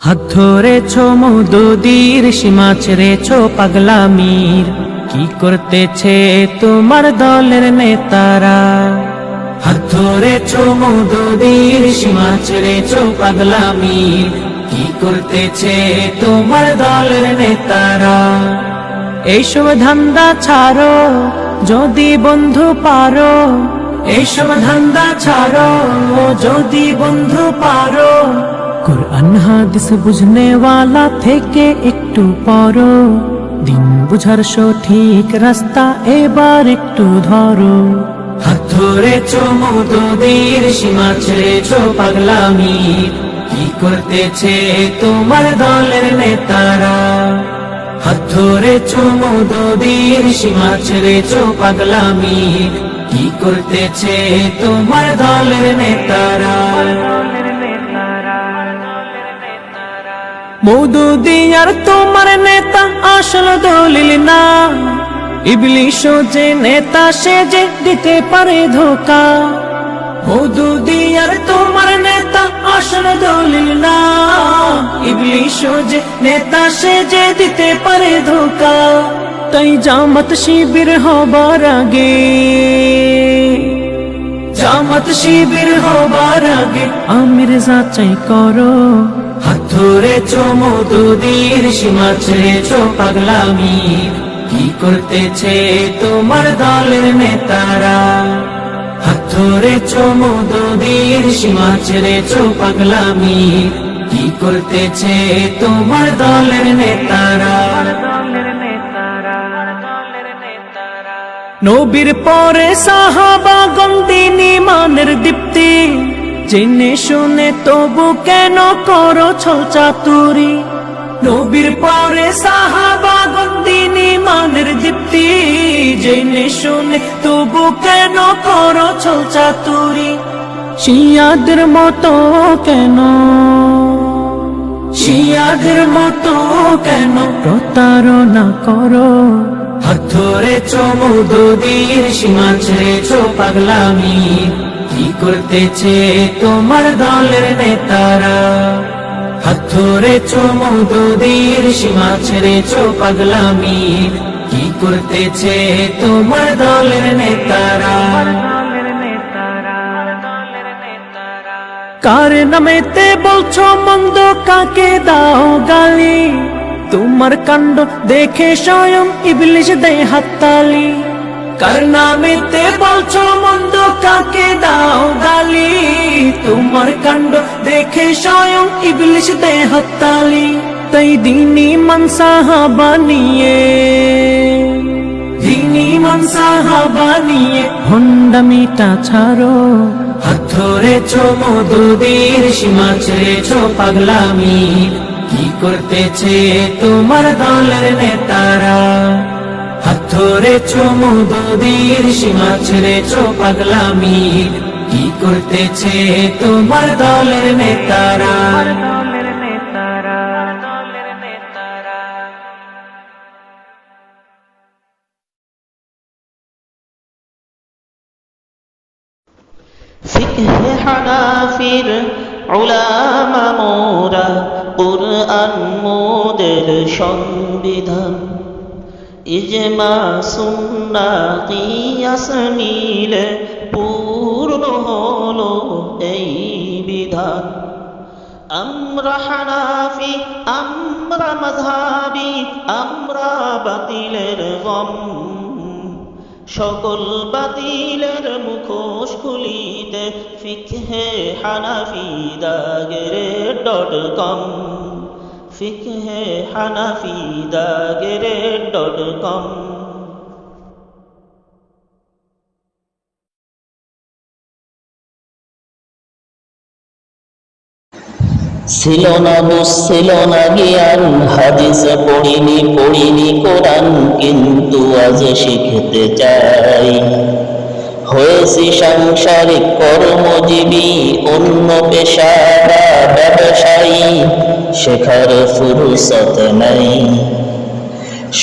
হাত ধরেছ মৌদুদির সীমা ছেড়েছ পাগলামির কি করতেছে তোমার দলের নেতারা? হাত ধরেছ মৌদুদির সীমা ছেড়েছ পাগলামির কি করতেছে তোমার দলের নেতারা? এইসব ধান্দা ছাড়ো, যদি বন্ধু পারো। এইসব ধান্দা ছাড়ো, যদি বন্ধু পারো। কোরআন হাদিস বুঝনে ওয়ালা থেকে একটু পড়ো। দিন বুঝার সঠিক রাস্তা এবার একটু ধরো। হাত ধরেছ মধুদের সীমা ছেড়েছ পাগলামি। কি করতেছে তোমার দলের নেতারা? হাত ধরেছ মধুদের সীমা ছেড়েছ পাগলামি। কি করতেছে তোমার দলের নেতারা? মৌদুদিয়ার তোমার নেতা আসল দলিল না। ইবলিশ যে নেতা, সে যে দিতে পারে ধোকা। মৌদুদিয়ার তোমার নেতা আসল দলিল না। ইবলিশ যে নেতা, সে যে দিতে পারে ধোকা। তাই জামাত শিবির হবার আগে, জামাত শিবির হবার আগে, আমির যাচাই করো। হাত ধরেছ মধুদির, সীমা ছেড়েছ পাগলামি। কি করতেছে তোমার দলের নেতারা? হাত ধরেছ মধুদির, সীমা ছেড়েছ পাগলামি। কি করতেছে তোমার দলের নেতারা? নবীর পরে সাহাবা গন্দিনী মানের দীপ্তি। জেনে শুনে তবু কেন করো ছল চাতুরি? নবীর পরে সাহাবা গন্দিনী মানের দীপ্তি। জেনে শুনে তবু কেন করো ছল চাতুরি? শিয়াদের মতো কেন? শিয়াদের মতো কেন? প্রতারণা করো। হাত ধরেছ মধুদির সীমা ছেড়েছ পাগলামি। কি করতেছে তোমার দলের নেতারা? হাত ধরেছ মধুদির সীমা ছেড়েছ পাগলামি। কি করতেছে তোমার দলের নেতারা? কার নামেতে বলছো মন্দ কাকে দাও গালি? তোমার কাণ্ড দেখে স্বয়ং ইবলিশ দেয় হাততালি। কার নামেতে বলছো মন্দ কাকে দাও গালি? তোমার কাণ্ড দেখে স্বয়ং ইবলিশ দেয় হাততালি। তাই দিনী মনসাহা বানিয়ে, দিনী মনসাহা বানিয়ে হন্ডামিটা ছাড়ো। হাত ধরেছ মধুদের সীমা ছেড়েছ পাগলামি। কি করতেছে তোমার দলের নেতারা? হাত ধরেছ মধুদের সীমা ছেড়েছ পাগলামি। কি করতেছে তোমার দলের নেতারা? হানাফির উলামা মোরা, কুরআন মোদের সংবিধান। ইজমা সুন্না কিয়াস মিলে পূর্ণ হলো এই বিধান। আমরা হানাফি, আমরা মাঝহাবি আমরা বাতিলের গম। সকল বাতিলের মুখোশ খুলিতে ফিকহে হানাফি দাগেরে ডট কম। ফিকহে হানাফি দাগেরে ডট কম। ছিল না বুঝছিল না জ্ঞান, হাদিস পড়িনি পড়িনি কোরআন, কিন্তু আজ শিখতে চাই। হয়েছি সাংসারিক কর্মজীবী, অন্য পেশারা ব্যবসায়ী। শেখার ফুরসত নাই।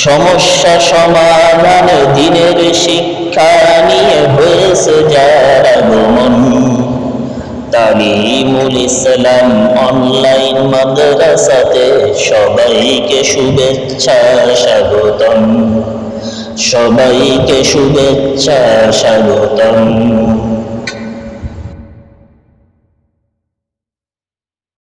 সমস্যা সমাধান দিনের শিক্ষা নিয়ে হয়েছে যারা গমন তালিমুল ইসলাম অনলাইন মাদ্রাসাতে সবাইকে শুভেচ্ছা স্বাগতম। সবাইকে শুভেচ্ছা স্বাগতম।